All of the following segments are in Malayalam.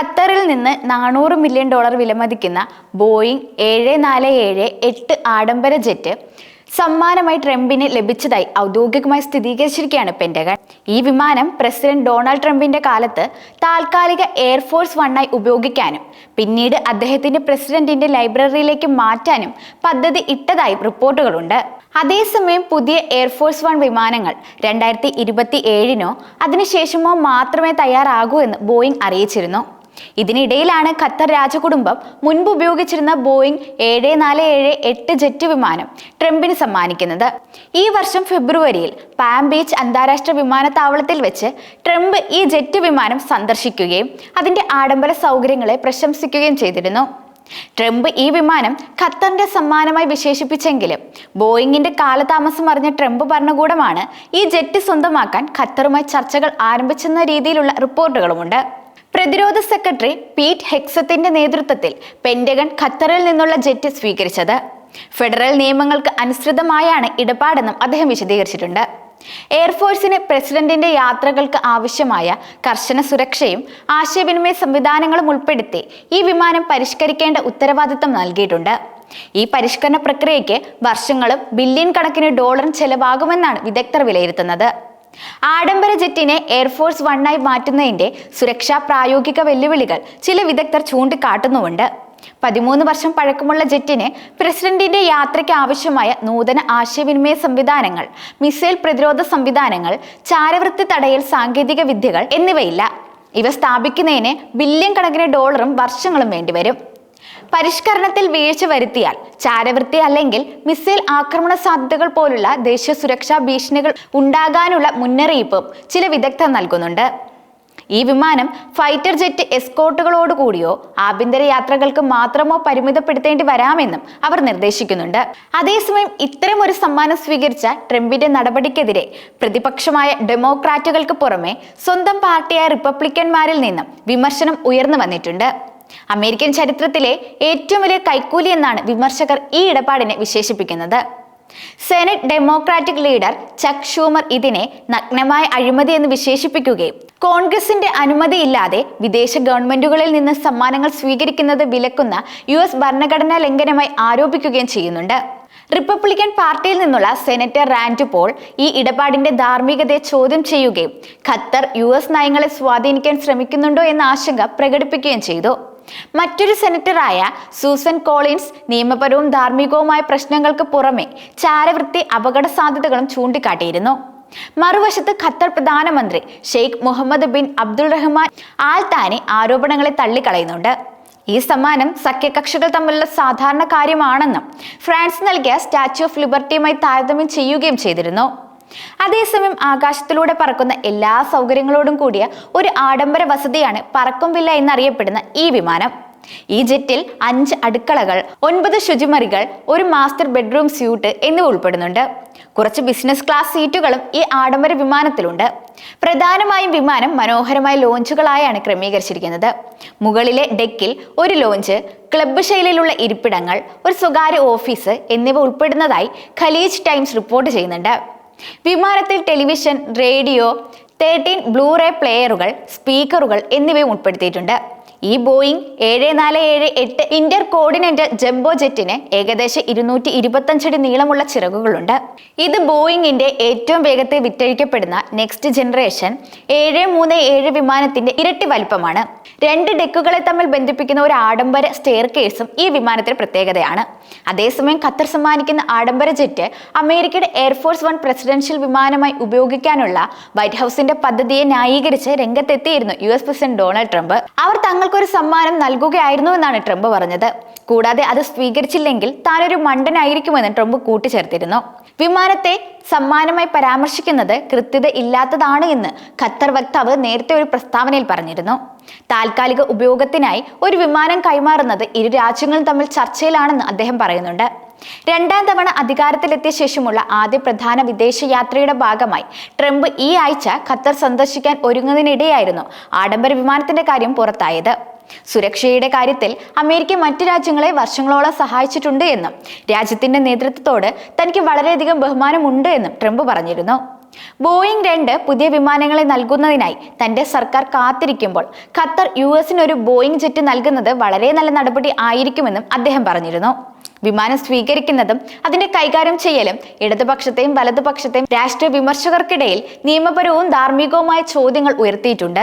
ഖത്തറിൽ നിന്ന് നാനൂറ് മില്യൺ ഡോളർ വിലമതിക്കുന്ന ബോയിങ് ഏഴ് നാല് ഏഴ് എട്ട് ആഡംബര ജെറ്റ് സമ്മാനമായി ട്രംപിന് ലഭിച്ചതായി ഔദ്യോഗികമായി സ്ഥിരീകരിച്ചിരിക്കുകയാണ് പെന്റഗൺ. ഈ വിമാനം പ്രസിഡന്റ് ഡൊണാൾഡ് ട്രംപിന്റെ കാലത്ത് താൽക്കാലിക എയർഫോഴ്സ് വണ്ണായി ഉപയോഗിക്കാനും പിന്നീട് അദ്ദേഹത്തിന്റെ പ്രസിഡന്റിന്റെ ലൈബ്രറിയിലേക്ക് മാറ്റാനും പദ്ധതി ഇട്ടതായി റിപ്പോർട്ടുകളുണ്ട്. അതേസമയം പുതിയ എയർഫോഴ്സ് വൺ വിമാനങ്ങൾ രണ്ടായിരത്തി ഇരുപത്തി ഏഴിനോ അതിനുശേഷമോ മാത്രമേ തയ്യാറാകൂ എന്ന് ബോയിങ് അറിയിച്ചിരുന്നു. ഇതിനിടയിലാണ് ഖത്തർ രാജകുടുംബം മുൻപ് ഉപയോഗിച്ചിരുന്ന ബോയിങ് ഏഴ് നാല് ഏഴ് എട്ട് ജെറ്റ് വിമാനം ട്രംപിന് സമ്മാനിക്കുന്നത്. ഈ വർഷം ഫെബ്രുവരിയിൽ പാം ബീച്ച് അന്താരാഷ്ട്ര വിമാനത്താവളത്തിൽ വെച്ച് ട്രംപ് ഈ ജെറ്റ് വിമാനം സന്ദർശിക്കുകയും അതിന്റെ ആഡംബര സൗകര്യങ്ങളെ പ്രശംസിക്കുകയും ചെയ്തിരുന്നു. ട്രംപ് ഈ വിമാനം ഖത്തറിന്റെ സമ്മാനമായി വിശേഷിപ്പിച്ചെങ്കിലും ബോയിങ്ങിന്റെ കാലതാമസം അറിഞ്ഞ ട്രംപ് ഭരണകൂടമാണ് ഈ ജെറ്റ് സ്വന്തമാക്കാൻ ഖത്തറുമായി ചർച്ചകൾ ആരംഭിച്ചെന്ന രീതിയിലുള്ള റിപ്പോർട്ടുകളുമുണ്ട്. പ്രതിരോധ സെക്രട്ടറി പീറ്റ് ഹെക്സത്തിന്റെ നേതൃത്വത്തിൽ പെന്റഗൺ ഖത്തറിൽ നിന്നുള്ള ജെറ്റ് സ്വീകരിച്ചത്. ഫെഡറൽ നിയമങ്ങൾക്ക് അനുസൃതമായാണ് ഇടപാടെന്നും അദ്ദേഹം വിശദീകരിച്ചിട്ടുണ്ട്. എയർഫോഴ്സിന് പ്രസിഡന്റിന്റെ യാത്രകൾക്ക് ആവശ്യമായ കർശന സുരക്ഷയും ആശയവിനിമയ സംവിധാനങ്ങളും ഉൾപ്പെടുത്തി ഈ വിമാനം പരിഷ്കരിക്കേണ്ട ഉത്തരവാദിത്തം നൽകിയിട്ടുണ്ട്. ഈ പരിഷ്കരണ പ്രക്രിയയ്ക്ക് വർഷങ്ങളും ബില്യൺ കണക്കിന് ഡോളർ ചെലവാകുമെന്നാണ് വിദഗ്ധർ വിലയിരുത്തുന്നത്. ആഡംബര ജെറ്റിനെ എയർഫോഴ്സ് വണ്ണായി മാറ്റുന്നതിന്റെ സുരക്ഷാ പ്രായോഗിക വെല്ലുവിളികൾ ചില വിദഗ്ധർ ചൂണ്ടിക്കാട്ടുന്നുമുണ്ട്. പതിമൂന്ന് വർഷം പഴക്കമുള്ള ജെറ്റിന് പ്രസിഡന്റിന്റെ യാത്രയ്ക്ക് ആവശ്യമായ നൂതന ആശയവിനിമയ സംവിധാനങ്ങൾ മിസൈൽ പ്രതിരോധ സംവിധാനങ്ങൾ ചാരവൃത്തി തടയൽ സാങ്കേതിക വിദ്യകൾ എന്നിവയില്ല. ഇവ സ്ഥാപിക്കുന്നതിന് ബില്യൺ കണക്കിന് ഡോളറും വർഷങ്ങളും വേണ്ടിവരും. പരിഷ്കരണത്തിൽ വീഴ്ച വരുത്തിയാൽ ചാരവൃത്തി അല്ലെങ്കിൽ മിസൈൽ ആക്രമണ സാധ്യതകൾ പോലുള്ള ദേശീയ സുരക്ഷാ ഭീഷണികൾ ഉണ്ടാകാനുള്ള മുന്നറിയിപ്പും ചില വിദഗ്ധർ നൽകുന്നുണ്ട്. ഈ വിമാനം ഫൈറ്റർ ജെറ്റ് എസ്കോട്ടുകളോട് കൂടിയോ ആഭ്യന്തര യാത്രകൾക്ക് മാത്രമോ പരിമിതപ്പെടുത്തേണ്ടി വരാമെന്നും അവർ നിർദ്ദേശിക്കുന്നുണ്ട്. അതേസമയം ഇത്തരം ഒരു സമ്മാനം സ്വീകരിച്ച ട്രംപിന്റെ നടപടിക്കെതിരെ പ്രതിപക്ഷമായ ഡെമോക്രാറ്റുകൾക്ക് പുറമെ സ്വന്തം പാർട്ടിയായ റിപ്പബ്ലിക്കന്മാരിൽ നിന്നും വിമർശനം ഉയർന്നു വന്നിട്ടുണ്ട്. അമേരിക്കൻ ചരിത്രത്തിലെ ഏറ്റവും വലിയ കൈക്കൂലി എന്നാണ് വിമർശകർ ഈ ഇടപാടിനെ വിശേഷിപ്പിക്കുന്നത്. Senate Democratic leader Chuck Schumer ഇതിനെ നഗ്നമായ അഴിമതി എന്ന് വിശേഷിപ്പിക്കുകയും കോൺഗ്രസിന്റെ അനുമതിയില്ലാതെ വിദേശ ഗവൺമെന്റുകളിൽ നിന്ന് സമ്മാനങ്ങൾ സ്വീകരിക്കുന്നത് വിലക്കുന്ന യു എസ് ഭരണഘടനാ ലംഘനമായി ആരോപിക്കുകയും ചെയ്യുന്നുണ്ട്. റിപ്പബ്ലിക്കൻ പാർട്ടിയിൽ നിന്നുള്ള സെനറ്റർ റാൻഡ് പോൾ ഈ ഇടപാടിന്റെ ധാർമ്മികതയെ ചോദ്യം ചെയ്യുകയും ഖത്തർ യു നയങ്ങളെ സ്വാധീനിക്കാൻ ശ്രമിക്കുന്നുണ്ടോ എന്ന ആശങ്ക പ്രകടിപ്പിക്കുകയും ചെയ്തു. മറ്റൊരു സെനറ്ററായ സൂസൻ കോളിൻസ് നിയമപരവും ധാർമ്മികവുമായ പ്രശ്നങ്ങൾക്ക് പുറമെ ചാരവൃത്തി അപകട സാധ്യതകളും ചൂണ്ടിക്കാട്ടിയിരുന്നു. മറുവശത്ത് ഖത്തർ പ്രധാനമന്ത്രി Sheikh Mohammed bin Abdul Rahman Al താനെ ആരോപണങ്ങളെ തള്ളിക്കളയുന്നുണ്ട്. ഈ സമ്മാനം സഖ്യകക്ഷികൾ തമ്മിലുള്ള സാധാരണ കാര്യമാണെന്നും ഫ്രാൻസ് നൽകിയ സ്റ്റാച്യു ഓഫ് ലിബർട്ടിയുമായി താരതമ്യം ചെയ്യുകയും ചെയ്തിരുന്നു. അതേസമയം ആകാശത്തിലൂടെ പറക്കുന്ന എല്ലാ സൗകര്യങ്ങളോടും കൂടിയ ഒരു ആഡംബര വസതിയാണ് പറക്കും വില്ല എന്നറിയപ്പെടുന്ന ഈ വിമാനം. ഈ ജെറ്റിൽ അഞ്ച് അടുക്കളകൾ ഒൻപത് ശുചിമറികൾ ഒരു മാസ്റ്റർ ബെഡ്റൂം സ്യൂട്ട് എന്നിവ ഉൾപ്പെടുന്നുണ്ട്. കുറച്ച് ബിസിനസ് ക്ലാസ് സീറ്റുകളും ഈ ആഡംബര വിമാനത്തിലുണ്ട്. പ്രധാനമായും വിമാനം മനോഹരമായ ലോഞ്ചുകളായാണ് ക്രമീകരിച്ചിരിക്കുന്നത്. മുകളിലെ ഡെക്കിൽ ഒരു ലോഞ്ച് ക്ലബ്ബ് ശൈലിയിലുള്ള ഇരിപ്പിടങ്ങൾ ഒരു സ്വകാര്യ ഓഫീസ് എന്നിവ ഉൾപ്പെടുന്നതായി ഖലീജ് ടൈംസ് റിപ്പോർട്ട് ചെയ്യുന്നുണ്ട്. വിമാനത്തിൽ ടെലിവിഷൻ റേഡിയോ തേർട്ടീൻ ബ്ലൂറേ പ്ലെയറുകൾ സ്പീക്കറുകൾ എന്നിവയും ഉൾപ്പെടുത്തിയിട്ടുണ്ട്. ഈ ബോയിങ് ഏഴ് നാല് ഏഴ് എട്ട് ഇന്റർ കോർഡിനേറ്റ് ജംബോ ജെറ്റിന് ഏകദേശം ഇരുന്നൂറ്റി ഇരുപത്തഞ്ചടി നീളമുള്ള ചിറകുകളുണ്ട്. ഇത് ബോയിങ്ങിന്റെ ഏറ്റവും വേഗത്തിൽ വിറ്റഴിക്കപ്പെടുന്ന നെക്സ്റ്റ് ജനറേഷൻ ഏഴ് മൂന്ന് ഏഴ് വിമാനത്തിന്റെ ഇരട്ടി വലിപ്പമാണ്. രണ്ട് ഡെക്കുകളെ തമ്മിൽ ബന്ധിപ്പിക്കുന്ന ഒരു ആഡംബര സ്റ്റെയർ കേസും ഈ വിമാനത്തിന് പ്രത്യേകതയാണ്. അതേസമയം ഖത്തർ സമ്മാനിക്കുന്ന ആഡംബര ജെറ്റ് അമേരിക്കയുടെ എയർഫോഴ്സ് വൺ പ്രസിഡൻഷ്യൽ വിമാനമായി ഉപയോഗിക്കാനുള്ള വൈറ്റ് ഹൗസിന്റെ പദ്ധതിയെ ന്യായീകരിച്ച് രംഗത്തെത്തിയിരുന്നു U S president Donald Trump. അവർ തങ്ങൾക്കൊരു സമ്മാനം നൽകുകയായിരുന്നു എന്നാണ് ട്രംപ് പറഞ്ഞത്. കൂടാതെ അത് സ്വീകരിച്ചില്ലെങ്കിൽ താനൊരു മണ്ടനായിരിക്കുമെന്ന് ട്രംപ് കൂട്ടിച്ചേർത്തിരുന്നു. വിമാനത്തെ സമ്മാനമായി പരാമർശിക്കുന്നത് കൃത്യത ഇല്ലാത്തതാണ് എന്ന് ഖത്തർ വക്താവ് നേരത്തെ ഒരു പ്രസ്താവനയിൽ പറഞ്ഞിരുന്നു. താൽക്കാലിക ഉപയോഗത്തിനായി ഒരു വിമാനം കൈമാറുന്നത് ഇരു രാജ്യങ്ങളും തമ്മിൽ ചർച്ചയിലാണെന്ന് അദ്ദേഹം പറയുന്നുണ്ട്. രണ്ടാം തവണ അധികാരത്തിലെത്തിയ ശേഷമുള്ള ആദ്യ പ്രധാന വിദേശയാത്രയുടെ ഭാഗമായി ട്രംപ് ഈ ആഴ്ച ഖത്തർ സന്ദർശിക്കാൻ ഒരുങ്ങുന്നതിനിടെയായിരുന്നു ആഡംബര വിമാനത്തിന്റെ കാര്യം പുറത്തായത്. സുരക്ഷയുടെ കാര്യത്തിൽ അമേരിക്ക മറ്റു രാജ്യങ്ങളെ വർഷങ്ങളോളം സഹായിച്ചിട്ടുണ്ട് എന്നും രാജ്യത്തിന്റെ നേതൃത്വത്തോട് തനിക്ക് വളരെയധികം ബഹുമാനമുണ്ട് എന്നും ട്രംപ് പറഞ്ഞിരുന്നു. ബോയിങ് രണ്ട് പുതിയ വിമാനങ്ങളെ നൽകുന്നതിനായി തന്റെ സർക്കാർ കാത്തിരിക്കുമ്പോൾ ഖത്തർ യു എസിന് ഒരു ബോയിങ് ജെറ്റ് നൽകുന്നത് വളരെ നല്ല നടപടി ആയിരിക്കുമെന്നും അദ്ദേഹം പറഞ്ഞിരുന്നു. വിമാനം സ്വീകരിക്കുന്നതും അതിന്റെ കൈകാര്യം ചെയ്യലും ഇടതുപക്ഷത്തെയും വലതുപക്ഷത്തെയും രാഷ്ട്രീയ വിമർശകർക്കിടയിൽ നിയമപരവും ധാർമ്മികവുമായ ചോദ്യങ്ങൾ ഉയർത്തിയിട്ടുണ്ട്.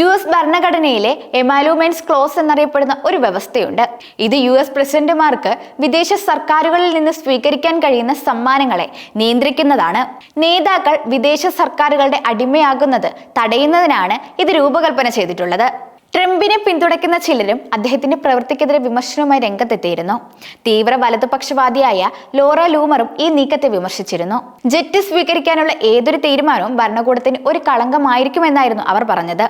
യു എസ് ഭരണഘടനയിലെ എമാലൂമെന്റ്സ് ക്ലോസ് എന്നറിയപ്പെടുന്ന ഒരു വ്യവസ്ഥയുണ്ട്. ഇത് യു എസ് പ്രസിഡന്റുമാർക്ക് വിദേശ സർക്കാരുകളിൽ നിന്ന് സ്വീകരിക്കാൻ കഴിയുന്ന സമ്മാനങ്ങളെ നിയന്ത്രിക്കുന്നതാണ്. നേതാക്കൾ വിദേശ സർക്കാരുകളുടെ അടിമയാകുന്നത് തടയുന്നതിനാണ് ഇത് രൂപകൽപ്പന ചെയ്തിട്ടുള്ളത്. ട്രംപിനെ പിന്തുണയ്ക്കുന്ന ചിലരും അദ്ദേഹത്തിന്റെ പ്രവൃത്തിക്കെതിരെ വിമർശനവുമായി രംഗത്തെത്തിയിരുന്നു. തീവ്ര വലതുപക്ഷവാദിയായ ലോറ ലൂമറും ഈ നീക്കത്തെ വിമർശിച്ചിരുന്നു. ജെറ്റ് സ്വീകരിക്കാനുള്ള ഏതൊരു തീരുമാനവും ഭരണകൂടത്തിന് ഒരു കളങ്കമായിരിക്കുമെന്നായിരുന്നു അവർ പറഞ്ഞത്.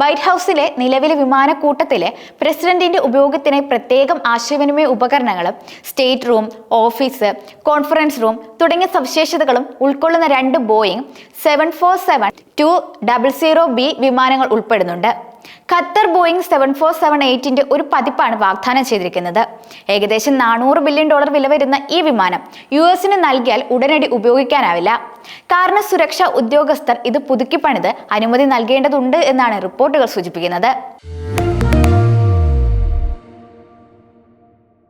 വൈറ്റ് ഹൗസിലെ നിലവിലെ വിമാനക്കൂട്ടത്തിലെ പ്രസിഡന്റിന്റെ ഉപയോഗത്തിനായി പ്രത്യേകം ആശയവിനിമയ ഉപകരണങ്ങളും state room office conference room തുടങ്ങിയ സവിശേഷതകളും ഉൾക്കൊള്ളുന്ന രണ്ട് Boeing seven four seven two double zero B വിമാനങ്ങൾ ഉൾപ്പെടുന്നുണ്ട്. Qatar Boeing seven four seven എയ്റ്റിന്റെ ഒരു പതിപ്പാണ് വാഗ്ദാനം ചെയ്തിരിക്കുന്നത്. ഏകദേശം നാനൂറ് ബില്യൺ ഡോളർ വില വരുന്ന ഈ വിമാനം യു എസിന് നൽകിയാൽ ഉടനടി ഉപയോഗിക്കാനാവില്ല. കാരണം സുരക്ഷാ ഉദ്യോഗസ്ഥർ ഇത് പുതുക്കിപ്പണിത് അനുമതി നൽകേണ്ടതുണ്ട് എന്നാണ് റിപ്പോർട്ടുകൾ സൂചിപ്പിക്കുന്നത്.